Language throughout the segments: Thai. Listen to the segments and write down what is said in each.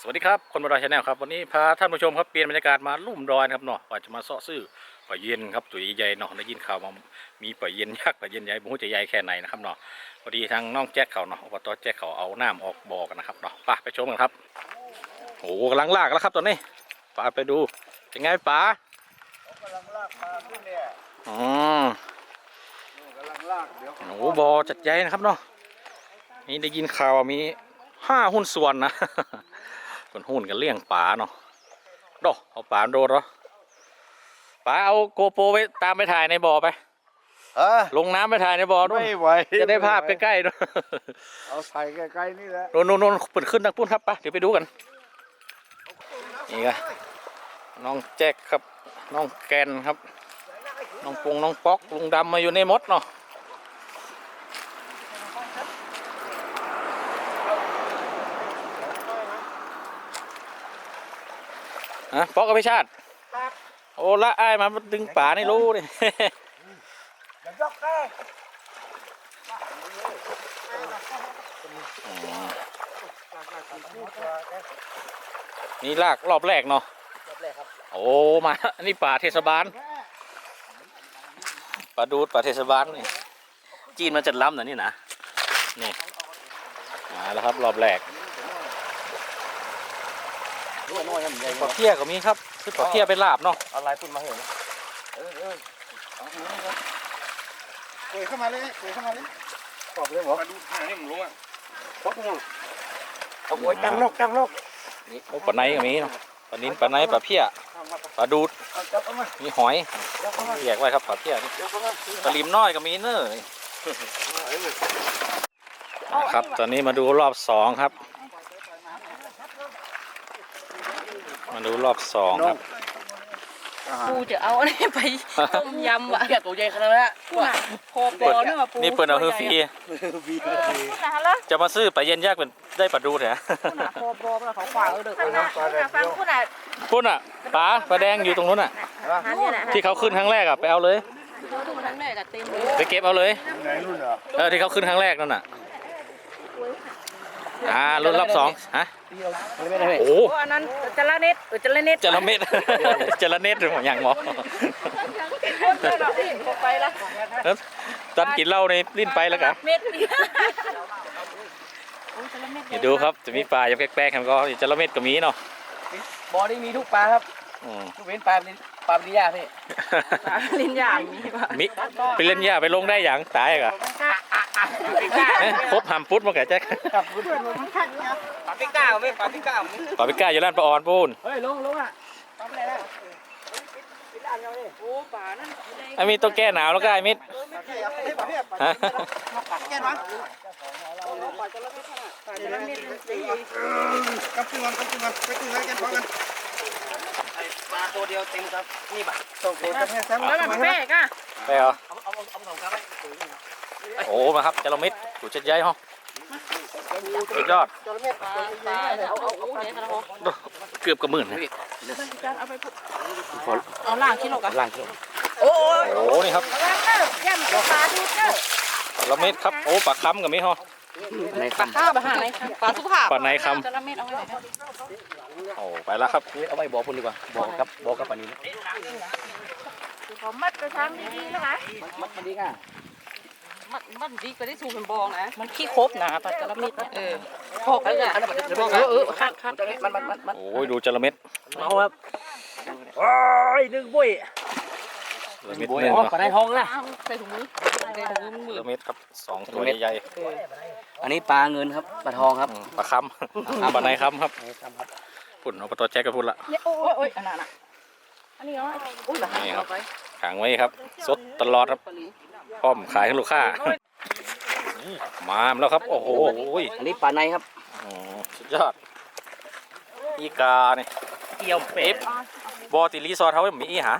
สวัสดีครับ คนบรอยชาแนลครับ วันนี้พาท่านผู้ชมครับเปลี่ยนบรรยากาศมาลุ่มดอยนะครับเนาะว่าจะมาเสาะซื้อปลาเย็นครับตัวใหญ่ๆเนาะได้ยินข่าวมามีปลาเย็นยักษ์ปลาเย็นใหญ่ผมจะใหญ่แค่ไหนนะครับเนาะพอดีทางน้องแจ็คเขาเนาะอบตแจ็คเขาเอาน้ำออกบ่อกันนะครับเนาะไป่ะไปชมกันครับโอ้โหกำลังลากแล้วครับตอนนี้ป่าไปดูเป็นไงป่ากำลังลากปลาขึ้นเนี่ยอ๋อกำลังลากเดี๋ยวโอ้โหบ่อจัดใหญ่นะครับเนาะนี่ได้ยินข่าวว่ามีห้าหุ้นส่วนนะ คนหุ้นกันเลี้ยงป่าเนาะดอกเอาป่าโดดเหรอป่าเอาโกโปรไปตามไปถ่ายในบ่อไปเออลงน้ำไปถ่ายในบ่อนู่นไม่ไหวจะได้ภาพใกล้ๆด้วยเอาใส่ใกล้ๆนี่แหละโน่นโน่นโน่นเปิดขึ้นนักปุ้นครับไปเดี๋ยวไปดูกันนี่ก็น้องแจ็คครับ น้องแกนครับ น้องปงน้องป๊อกลุงดำมาอยู่ในมดเนาะ ฮะป๊อกกับพี่ชาติโอ้ละไอ้ายมาดึงป่าในรู้ดิอย่ายกแก้นี่ลากรอบแรกเนาะโอ้มาอันนี้ป่าเทศบาลป่าดูดป่าเทศบาลนี่จีนมันจะล้ำนะนี่นะนี่มาแล้วครับรอบแรกด้ วยน้อยมันใหญ่ปลาเพี้ยก็มีครับคือปลาเพี้ยเป็นลาบเนาะอะไรพุ่นมาเห็นเออเออเอาหูนี่ครับเกยเข้ามาเลยเกยเข้ามาเลยตอบเลยหรอมาดูหานี่มึงรู้อะพกมึงเอาโวยตั้งนกตั้งนกโอ้ปลาไนก็มีเนาะปลานิ้นปลาไนปลาเพี้ยปลาดูดมีหอยแยกไว้ครับปลาเพี้ยนี่ปลาลิมน้อยก็มีเนอะครับ ตอนนี้มาดูรอบสองครับ มาดูรอบสองครับ ปูจะเอาอะไรไปต้มยำวะเกียตัวใหญ่ขนาดนั้นปูน่ะโคปอเนื้อปูนี่เปิดเอาฮือฟรีปูน่ะละจะมาซื้อปลาเย็นยากเป็นได้ปลาดูดเหรอปูน่ะโคปอแล้วเขาขวางเอาเด็กเอาน้ำปลาแดดฟังเดียวปูน่ะพุ่นอะปลาปลาแดงอยู่ตรงนู้นอะหาเนี่ยนะที่เขาขึ้นครั้งแรกอะไปเอาเลยดูดูทั้งแม่กับเต็มเลยไปเก็บเอาเลยไหนรุ่นเหรอเออที่เขาขึ้นครั้งแรกนั่นน่ะ อ่ารุ่นรอบสองฮะไม่ได้โอ้โอ้อันนั้นจระเน็ดเออจระเน็ดจระเม็ดจระเน็ดหรืออย่างหมอไปละตอนกินเหล้าในลิ้นไปแล้วกันเม็ดเดี๋ยวดูครับจะมีปลาอย่างแปลกๆครับก็จระเม็ดก็มีเนาะบ่อนี้มีทุกปลาครับอืมทุกเว้นปลาปลาปลาปริยาพี่ลิ้นย่างมีป่ะมิไปเล่นยาไปลงได้อย่างตายกะ เอ๊ะครบหามพุทธมาแกแจ็คปลาปิก้าไม่ปลาปิก้าปลาไปก้าอยู่ร้านปลาออนปูนเฮ้ยลงลงอะโอ้ป่านั่นไอ้มิตต้องแก้หนาวแล้วก็ไอ้มิตฮะป่าจระเน็ดมันสีกลับขึ้นมากับขึ้นมาไปขึ้นมาแกนพอกันปลาตัวเดียวเต็มครับนี่ปะส่งโกจะให้แซมแล้วมันแม่ก่ะไปเหรอเอาเอาเอาเอาสองครับ โอ้มาครับจระเม็ดกูจะย้ายห้องสุดยอดป่าป่าเอาเอาเอาเนี่ยนะโหเกือบกระหมื่นนะการเอาไปเอาล่างคิดหรอกอะล่างกิโลโอ้ยโอ้นี่ครับระวังเด้อย่ำตัวปลาดูเด้อจระเม็ดครับโอ้ปลาค้ำกับมิฮอในปลาข้าวปลาหาไหนปลาสุภาพปลาในคจะละเม็ดเอาไว้ไหนครับำโอ้ไปแล้วครับเอาไว้บ่อพุ่นดีกว่าบ่อครับบ่อกับปลานี้ผมมัดไปทางดีๆแล้วนะมัดมาดีง่ะ มัดมัดดีก็ได้สูเป็นบองนะมันขี้ครบนะปลาจะละเม็ดเนี่ยเออพอกอันแล้วนี้เนี่ยอันนั้นมันจะเอบ่ออครับเออคัดคัดมันมันมันมันโอ้ยดูจระเม็ดเอาครับโอ้ยดึงบุ้ยจระเม็ดหนึ่งอ๋อเนาะปลาในท้องนะเอาใส่ถุงมือใส่ถุงมืจอระเม็ดครับสองตัวใหญ่อันนี้ปลาเงินครับปลาทองครับๆอืมปลาค้ำปลาในค้ำครับพุ่นเอาปลาตัวแจ็คกับพุ่นละเนี่ยโอ้ยโอ้ยอันนั้นอะอันนี้เหรออุ้ยนี่ครับขังไว้ครับ สดตลอดครับ พร้อมขายให้ลูกค้ามาแล้วครับ โอ้โหอันนี้ปลาในครับอ๋อสุดยอดอีกาเนี่ยเกี่ยวเป็ดบอติรีซอร์เขาไม่มีอีหา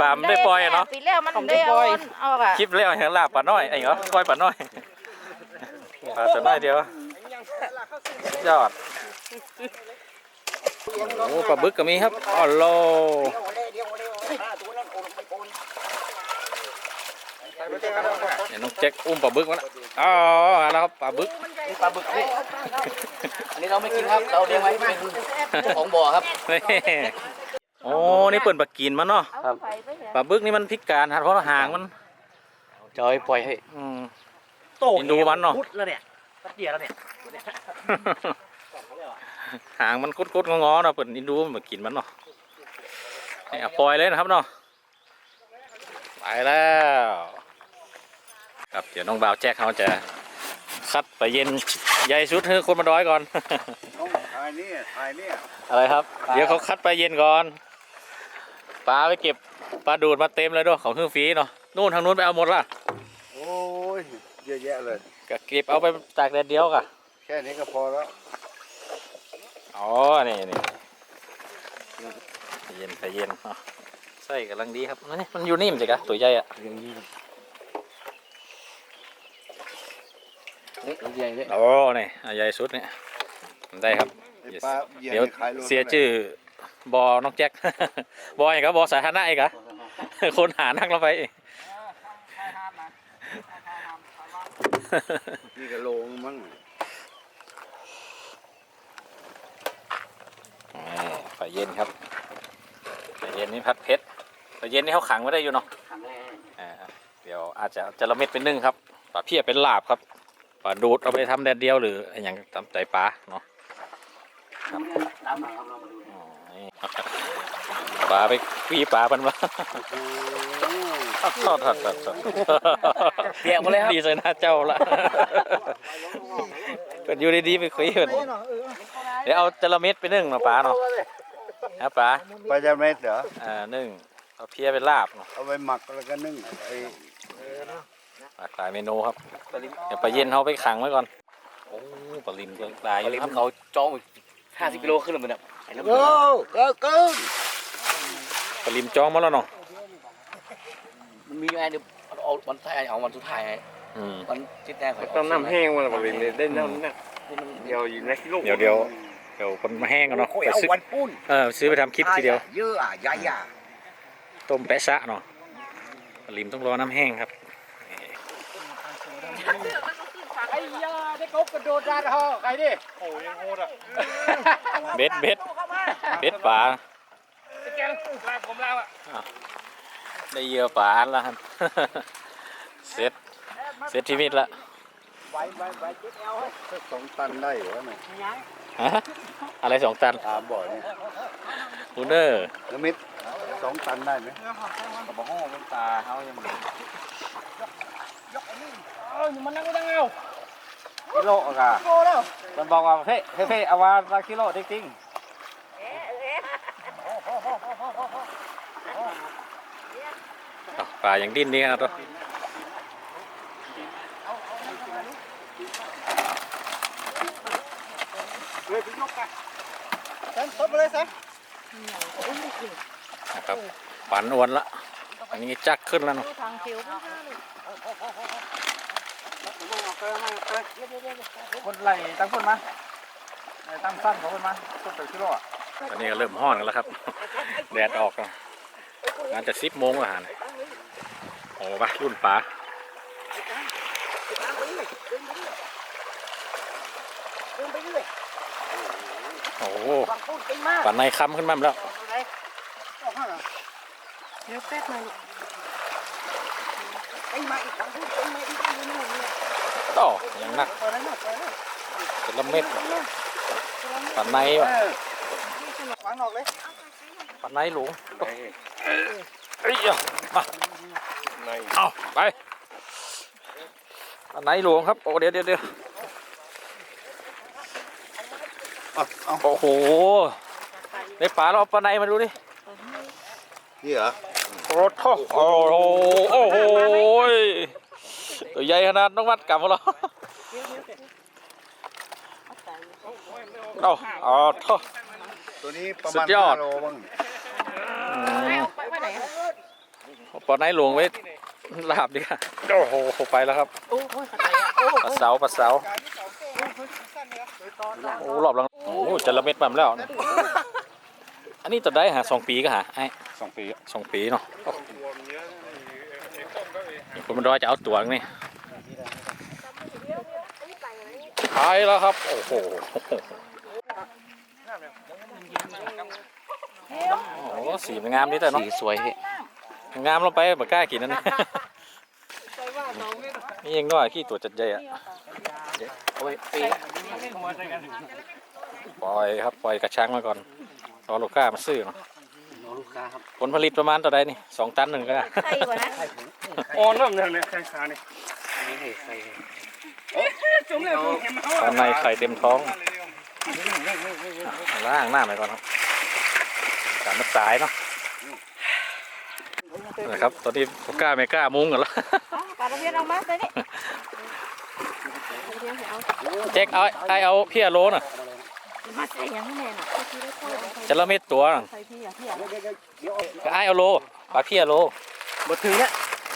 ปลาไม่ได้ปล่อยอะเนาะปีแล้วมันได้เอาเอาอะคลิปแล้วเห็นลาบปลาน้อยไอ้เหรอปล่อยปลาน้อยปลาตัวน้อยเดียวสุดยอดโอ้ปลาบึกก็มีครับอ๋อโล เนี่ยน้องแจ็คอุ้มปลาบึกมาแล้วอ๋อมาแล้วครับปลาบึกนี่ปลาบึกนี่อันนี้เราไม่กินครับเราเลี้ยงไว้เป็นของบ่อครับนี่โอ้นี่เปิ่นปลากินมันเนาะครับปลาบึกนี่มันพิการฮะเพราะหางมันจอยปล่อยให้อืมโตกินดูมันเนาะพุดแล้วเนี่ยตัดเดียวแล้วเนี่ยหางมันกุดๆงอๆเนาะเปิ่นอินดูมันกินมันเนาะนี่เอาปล่อยเลยนะครับเนาะไปแล้ว ครับเดี๋ยวน้องบ่าวแจ็คเขาจะคัดไปเย็นใหญ่สุดให้คนมาด้อยก่อนน้องถ่ายนี่ถ่ายนี่อะไรครับ เดี๋ยวเขาคัดปลาเย็นก่อนปลาไปเก็บปลาดูดมาเต็มเลยด้วยของเครื่องฟรีเนาะนู่นทางนู้นไปเอาหมดละโอ้ยเยอะแยะเลย ก็เก็บเอาไปตากแดดเดียวกะแค่นี้ก็พอแล้วอ๋อนี่นี่ปลาเย็นปลาเย็นเนาะใส่กำลังดีครับนี่มันอยู่นี่มันสิกะตัวใหญ่อะ นี่ใหญ่เลยโอ้นี่อันใหญ่สุดเนี่ยได้ครับไอ้ปลาเหยียเดี๋ยวขายโลเสียชื่อบอน้องแจ็คบอไอ้ครับบอสาธารณะไอ้กะคนหานักเราไปนี่ก็โลงมั้งนี่ปลาเย็นครับปลาเย็นนี่พัดเพชรปลาเย็นนี่เขาขังไว้ได้อยู่เนาะอ่าเดี๋ยวอาจจะจะละเม็ดเป็นนึ่งครับปลาเพียเป็นลาบครับ ปลาดูดเอาไปทำแดดเดียวหรืออย่างตามใจปลาเนาะตามมาครับเรามาดูอ๋อนี่ปลาไปขี้ปลามันวะทอดทอดทอดทอดทอดเปียกหมดเลยครับดีใจหน้าเจ้าละเป็นอยู่ดีๆไปคุยกันเดี๋ยวเอาจระเม็ดไปนึ่งเนาะปลาเนาะนะปลาปลาจะเม็ดเหรออ่านึ่งเอาเพียเป็นลาบเนาะเอาไปหมักแล้วก็นึ่งไอ้ หลากหลายเมนูครับเดี๋ยวปลาเย็นเขาไปขังไว้ก่อนโอ้ปลาลิมก็ตายอปลายู่ลิมครับเขาจองห้าสิบกิโลขึ้นเลยมันเนี่ยไอ้น้ำโอ้ก็เกินปลาลิมจองมาแล้วเนาะมันมีไอ้เดี๋ยวเอาวันท้ายเอาวันสุดท้ายไอ้อืมวันที่แน่ข่อยต้องน้ำแห้งวันละบริเวณได้น้ำหนักเดียวอยู่ในกิโลเดี๋ยวเดี๋ยวเดี๋ยวคนมาแห้งกันเนาะไปซื้อวันปุ้นเออซื้อไปทำคลิปทีเดียวเยอะอะใหญ่อะต้มแปะซะเนาะปลาลิมต้องรอน้ำแห้งครับ ไอ้ยาได้กบกระโดดดาดฮอใครดิโอ้ยังโหดอะเบ็ดเบ็ดเบ็ดปลาแกลากผมลากอะได้เหยื่อปลาอันละครับเสร็จเสร็จชีวิตละสองตันได้เหรอเนี่ยฮะอะไรสองตันถามบ่อยเนี่ยคูเนอร์แล้วเม็ดสองตันได้ไหมกับห้องมันตาเขายังเออ มันนั่งก็นั่งเอากิโลอะค่ะมันบอกว่าเฮ้ยเฮ้ยเฮ้ยเอาว่ากิโลจริงอ้าวปลาอย่างดิ้นนี่ครับตัวเซ็นต้นไปเลยเซ็นนะครับปันอวนละอันนี้จักขึ้นแล้วเนาะ ทางเขียวคนไหลตั้งคนมาไหลตั้งสั้นของคนมาต้นกิโลอะตอนนี้ก็เริ่มห้อนกันแล้วครับ แดดออกแล้วงานจะสิบโมงแล้วฮะโอ้ปะรุ่นปลาโอ้โหปลาในคำขึ้นมาแล้วเดี๋ยวแป๊บหนึ่ง ต่อยังหนักเป็นละเม็ดปลาในวะวางออกเลยปลาในหลวงเอ้ยเอามาเอาไปปลาในหลวงครับโอ้เดี๋ยวเดี๋ยวเดี๋ยวเอาเอาโอ้โหในป่าเราเอาปลาในมาดูดินี่เหรอ โอ้โหโอ้โหโอ้โหตัวใหญ่ขนาดน้องวัดกลับมาแล้วเอาเอาตัวนี้ประมาณยอดห้าโลบ้างปไปไหนหลวงไว้ลาบดีกว่าโอ้โหไปแล้วครับโอ้ยขัดใจอะโอ้ปลาเสาปลาเสาโอ้รอบหลังโอ้จะละเม็ดมันแล้วเนี่ยอันนี้ตัวได้หาสองปีก็หาไอ้ สองปีสองปีเนาะคนมันร้อยจะเอาตัวนี่ขายแล้วครับ โอ้โหโอ้โหสีมันงามนี่แต่เนาะสีสวยพี่งามลงไปบ่กล้ากินนั่นนี่นี่ยังน้อยขี้ตัวจัดใหญ่อะเอาไว้ปีปล่อยครับ ปล่อยกระชังมาก่อนรอลูกค้ามาซื้อเนาะน้อง ลูกค้าครับผลผลิตประมาณต่อใดนี่สองตันหนึ่งก็ได้ใช่กว่านะอ่อนน้ำเนี่ยเนี่ยใครขาเนี่ยอันนี้ให้ใครจุ่มเลยผมเห็นเขาตอนในไข่เต็มท้องล้างหน้าไปก่อนครับสามนัดสายเนาะนะครับตอนนี้ผมกล้าไม่กล้ามุ้งกันแล้วปลาตะเพียนเอามาเลยนี่แจ็คเอาไอเอาเพียโลน่ะ มาใส่ยังแม่น่ะที่ได้ค่อยจะละเม็ดตัวน่ะใส่พี่อะพี่อะก็ไอเอาโลปลาเพียโลบดถึงแล้ว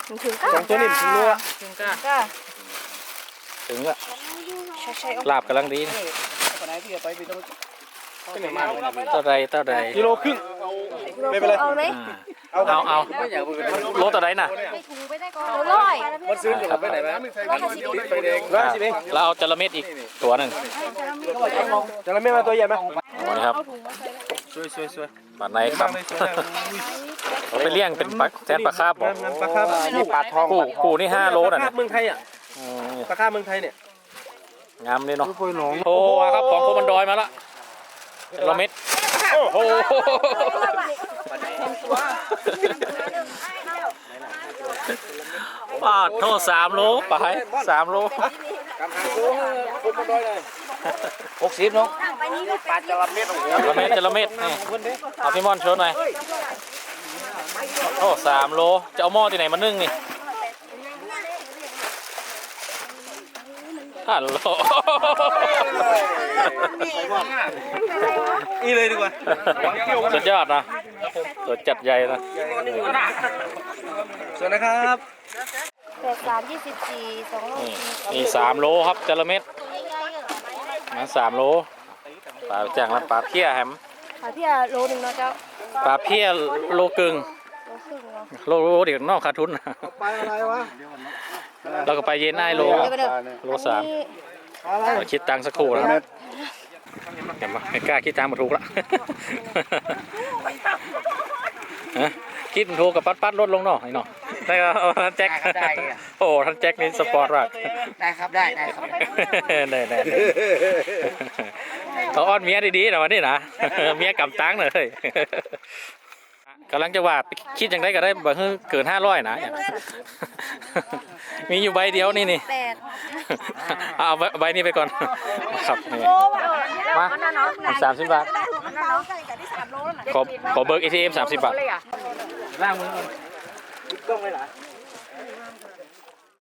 ถึงถึงสองตัวนี่ถึงรัวถึงก้าก็ถึงละใช่ใช่ลาบกำลังดีนะไปไหนพี่ไปพี่ต้องเท่าใดเท่าใดกิโลครึ่ง ไม่เป็นไร เอาไหมอ่าเอาเอาไม่อยากไปเป็นโลต่อใดน่ะ ไม่ถูไปได้ ก่อนร้อยมันซื้อจะไปไหนไหมร้อยสิบไฟแดงอ่าแล้วเอาจระเม็ดอีกตัวหนึ่งจะละไม่มาตัวใหญ่ไหมโอ้นะครับสวยสวยสวยปลาในครับเอาไปเลี้ยงเป็นปลาแทนปลาคาบบอกปลาคาบนี่ปลาทองกูกูนี่ห้าโลน่ะปลาคานะบเมืองไทยอะอืมปลาคาบเมืองไทยเนี่ยงามเลยเนาะโอ้ยหนองโอ้ครับของโคมันดอยมาละ จระเม็ดโอ้โหปาดโทษสามโลไปสามโลหกสิบน้องปลาจระเม็ดโอ้โหจระเม็ดจระเม็ดนี่เอาพี่มอนโชว์หน่อยโอ้สามโลจะเอาหม้อที่ไหนมานึ่งนี่ ฮัลโหลนี่เลยดีกว่าสุดยอดนะตัวจัดใหญ่นะสวัสดีครับแปดสามยี่สิบสี่สองโลนี่นี่สามโลครับจระเม็ดมาสามโลปลาแจ้งแล้วปลาเพี้ยแฮมค่ะพี่อะโลหนึ่งเนาะเจ้าปลาเพี้ยโลกึ่งโลครึ่งเนาะโลโลเดี๋ยวนอกขาดทุนปลาอะไรวะ แล้วก็ไปเย็นได้โลเดี๋ยวก็เดี๋ยวโลสามอะไรเดี๋ยวคิดตังค์สักครู่นะครับเดี๋ยวมาไม่กล้าคิดตังค์มาถูกละฮะคิดมันถูกกับปัดปัดลดลงเนาะไอ้เนาะได้ก็เอาท่านแจ็คโอ้ท่านแจ็คนี่สปอร์ตมากได้ครับได้ได้ครับได้ได้ได้เขาอ้อนเมียดีๆนะวันนี้นะเมียกำตังค์เลย กำลังจะว่าคิดยังไงก็ได้บ่ให้เกินห้าร้อยนะมีอยู่ใบเดียวนี่นี่แปดเอาใบใบนี้ไปก่อนครับนี่มาสามสิบบาทขอขอเบิก ATM สามสิบบาทล่างมือต้องไหมล่ะ